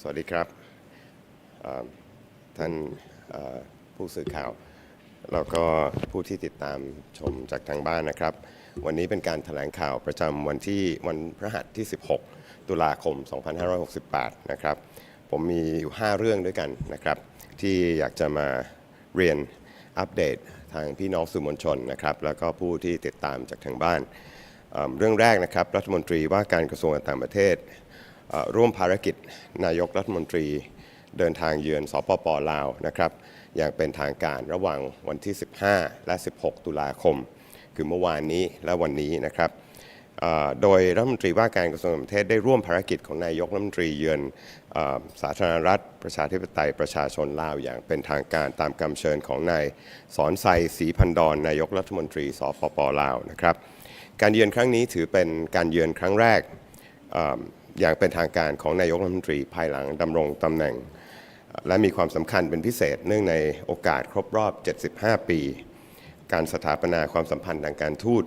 สวัสดีครับท่านผู้สื่อข่าว แล้วก็ผู้ที่ติดตามชมจากทางบ้านนะครับ วันนี้เป็นการถแถลงข่าวประจำวันที่วันพฤหัสที่ 16 ตุลาคม 2568 นะครับ ผมมีอยู่ 5 เรื่องด้วยกันนะครับ ที่อยากจะมาเรียนอัปเดตทางพี่น้องสื่อมวลชนนะครับ แล้วก็ผู้ที่ติดตามจากทางบ้านเเรื่องแรกนะครับ รัฐมนตรีว่าการกระทรวงการต่างประเทศ ร่วมภารกิจนายกรัฐมนตรี เดินทางเยือนสปปลาวนะครับอย่างเป็นทางการระหว่างวันที่ 15 และ 16 ตุลาคม คือเมื่อวานนี้และวันนี้นะครับโดยรัฐมนตรีว่าการกระทรวงต่างประเทศได้ร่วมภารกิจของนายกรัฐมนตรีเยือนอสาธารณรัฐ ประชาธิปไตยประชาชนลาวอย่างเป็นทางการตามคำเชิญของนายสอนไซศรีพันดอนนายกรัฐมนตรีสปปลาวนะครับ การเยือนครั้งนี้ถือเป็นการเยือนครั้งแรก อย่างเป็นทางการของนายกรัฐมนตรีภายหลังดำรงตำแหน่ง และมีความสำคัญเป็นพิเศษเนื่องในโอกาสครบรอบ 75 ปี การสถาปนาความสัมพันธ์ทางการทูต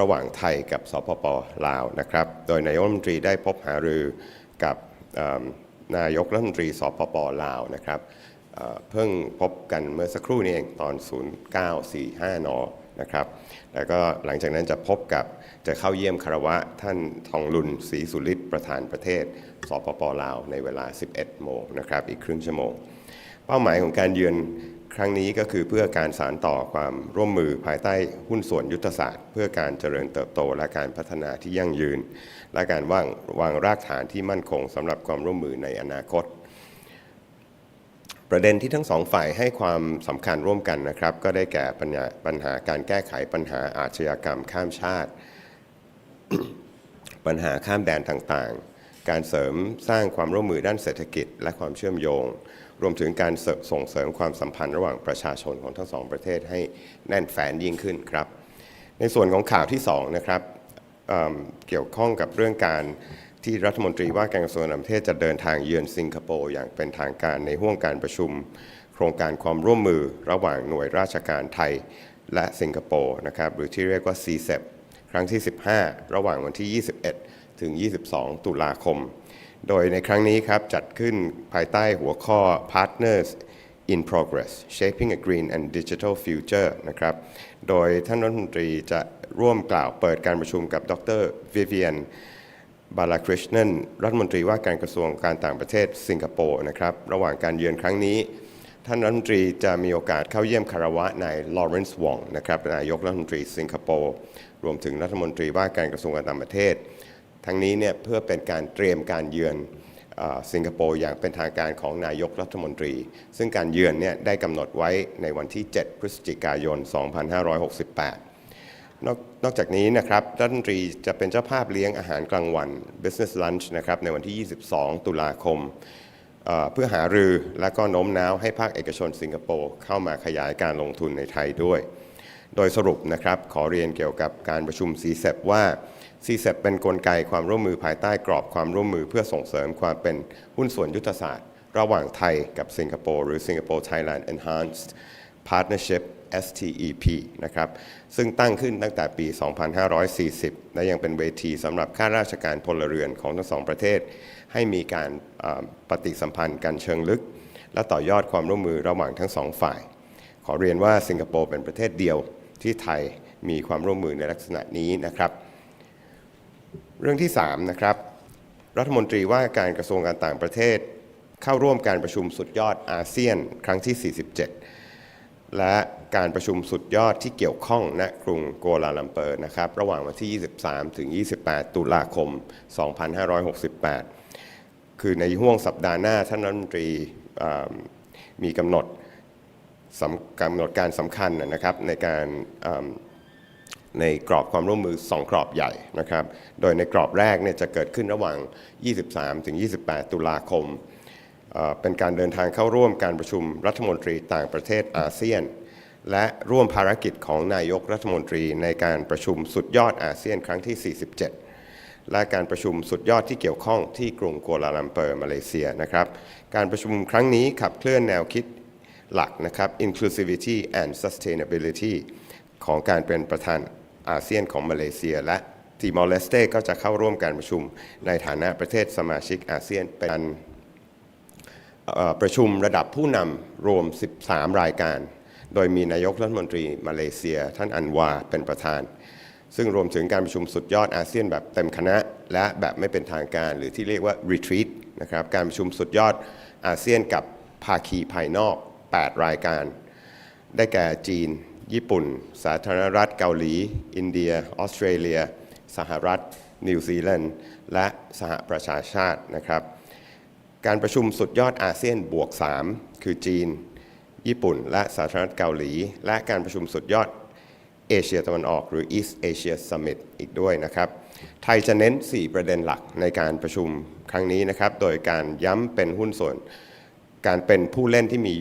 ระหว่างไทยกับสปปลาวนะครับ โดยนายกรัฐมนตรีได้พบหารือกับนายกรัฐมนตรีสปปลาวนะครับเอ่อเพิ่งพบกันเมื่อสักครู่นี้เองตอน 0945 น นะครับ แล้วก็หลังจากนั้นจะพบกับจะเข้าเยี่ยมคารวะท่านทองลุนศรีสุริตประธานประเทศสปปลาวในเวลา 11 โมงนะครับอีกครึ่งชั่วโมง เป้าหมายของการเยือนครั้งนี้ก็คือเพื่อการสานต่อความร่วมมือภายใต้หุ้นส่วนยุทธศาสตร์ เพื่อการเจริญเติบโตและการพัฒนาที่ยั่งยืน และการวางวางรากฐานที่มั่นคงสำหรับความร่วมมือในอนาคต ประเด็นที่ทั้งสองฝ่ายให้ความสำคัญร่วมกันนะครับ ก็ได้แก่ปัญหาปัญหาการแก้ไขปัญหาอาชญากรรมข้ามชาติ ปัญหาข้ามแดนต่างๆ การเสริมสร้างความร่วมมือด้านเศรษฐกิจ และความเชื่อมโยง รวมถึงการสส่งเสริมความสัมพันธ์ระหว่างประชาชนของทั้งสองประเทศให้แน่นแฟนยิ่งขึ้นครับ ในส่วนของข่าวที่สองนะครับเเกี่ยวข้องกับเรื่องการ ที่รัฐมนตรีว่าการกระทรวงต่างประเทศจะเดินทางเยือนสิงคโปร์อย่างเป็นทางการในห่วงการประชุม โครงการความร่วมมือระหว่างหน่วยราชการไทยและสิงคโปร์นะครับหรือที่เรียกว่า CSEP ครั้งที่ 15 ระหว่างวันที่ 21 ถึง 22 ตุลาคม โดยในครั้งนี้ครับจัดขึ้นภายใต้หัวข้อ Partners in Progress Shaping a Green and Digital Future นะครับโดยท่านรัฐมนตรีจะร่วมกล่าวเปิดการประชุมกับดรวิเวียน บาลาคริชเนนรัฐมนตรีว่าการกระทรวงการต่างประเทศสิงคโปร์นะครับระหว่างการเยือนครั้งนี้ ท่านรัฐมนตรีจะมีโอกาสเข้าเยี่ยมคารวะนายลอเรนซ์วองนะครับนายกรัฐมนตรีสิงคโปร์รวมถึงรัฐมนตรีว่าการกระทรวงการต่างประเทศ ทั้งนี้เนี่ยเพื่อเป็นการเตรียมการเยือนอสิงคโปร์อย่างเป็นทางการของนายกรัฐมนตรี ซึ่งการเยือนเนี่ยได้กำหนดไว้ในวันที่ 7 พฤศจิกายน 2568 นอกนอกจากนี้นะครับรัฐมนตรีจะเป็นเจ้าภาพเลี้ยงอาหารกลางวัน Business Lunch นะครับในวันที่ 22 ตุลาคมเเพื่อหารือและก็โน้มน้าวให้ภาคเอกชนสิงคโปร์เข้ามาขยายการลงทุนในไทยด้วย โดยสรุปนะครับขอเรียนเกี่ยวกับการประชุม CSEP ว่า CSEP เป็นกลไกความร่วมมือภายใต้กรอบความร่วมมือเพื่อส่งเสริมความเป็นหุ้นส่วนยุทธศาสตร์ ระหว่างไทยกับสิงคโปร์หรือ Singapore Thailand Enhanced Partnership STEP นะครับซึ่งตั้งขึ้นตั้งแต่ปี 2540 และยังเป็นเวทีสำหรับข้าราชการพลเรือนของทั้งสองประเทศ ให้มีการปฏิสัมพันธ์กันเชิงลึก และต่อยอดความร่วมมือระหว่างทั้งสองฝ่าย ขอเรียนว่าสิงคโปร์เป็นประเทศเดียวที่ไทยมีความร่วมมือในลักษณะนี้นะครับ เรื่องที่3นะครับรัฐมนตรีว่าการกระทรวงการต่างประเทศ เข้าร่วมการประชุมสุดยอดอาเซียนครั้งที่ 47 และ การประชุมสุดยอดที่เกี่ยวข้องณกรุงกัวลาลัมเปอร์นะครับระหว่างวันที่ 23 ถึง 28 ตุลาคม 2568 คือในห่วงสัปดาห์หน้าท่านรัฐมนตรีมีกำหนดกำหนดการสำคัญนะครับในการในกรอบความร่วมมือ 2 กรอบใหญ่นะครับ โดยในกรอบแรกเนี่ยจะเกิดขึ้นระหว่าง 23 ถึง 28 ตุลาคม เป็นการเดินทางเข้าร่วมการประชุมรัฐมนตรีต่างประเทศอาเซียน และร่วมภารกิจของนายกรัฐมนตรีในการประชุมสุดยอดอาเซียนครั้งที่ 47 และการประชุมสุดยอดที่เกี่ยวข้องที่กรุงกัวลาลัมเปอร์มาเลเซียนะครับ การประชุมครั้งนี้ขับเคลื่อนแนวคิดหลักนะครับ inclusivity and sustainability ของการเป็นประธานอาเซียนของมาเลเซีย และติมอร์เลสเตก็จะเข้าร่วมการประชุมในฐานะประเทศสมาชิกอาเซียนเป็นประชุมระดับผู้นำรวม 13 รายการ โดยมีนายกรัฐมนตรีมาเลเซีย ท่านอันวาเป็นประธาน ซึ่งรวมถึงการประชุมสุดยอดอาเซียนแบบเต็มคณะ และแบบไม่เป็นทางการ หรือที่เรียกว่า retreat นะครับการประชุมสุดยอดอาเซียนกับภาคีภายนอก 8 รายการ ได้แก่จีน ญี่ปุ่น สาธารณรัฐเกาหลี อินเดีย ออสเตรเลีย สหรัฐ นิวซีแลนด์ และสหประชาชาตินะครับ การประชุมสุดยอดอาเซียนบวก 3 คือจีน ญี่ปุ่น และสาธารณรัฐเกาหลี และการประชุมสุดยอดเอเชียตะวันออกหรือ East Asia Summit อีกด้วยนะครับ ไทยจะเน้น 4 ประเด็นหลักในการประชุมครั้งนี้นะครับ โดยการย้ำเป็นหุ้นส่วน การเป็นผู้เล่นที่มี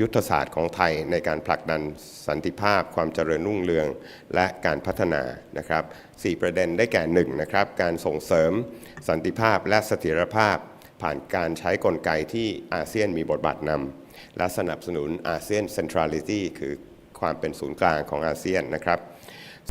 ยุทธศาสตร์ของไทยในการผลักดันสันติภาพ ความเจริญรุ่งเรือง และการพัฒนานะครับสี่ประเด็นได้แก่หนึ่งนะครับการส่งเสริมสันติภาพและเสถียรภาพ ผ่านการใช้กลไกที่อาเซียนมีบทบาทนำ และสนับสนุนอาเซียนเซนทรัลิตี้คือความเป็นศูนย์กลางของอาเซียนนะครับ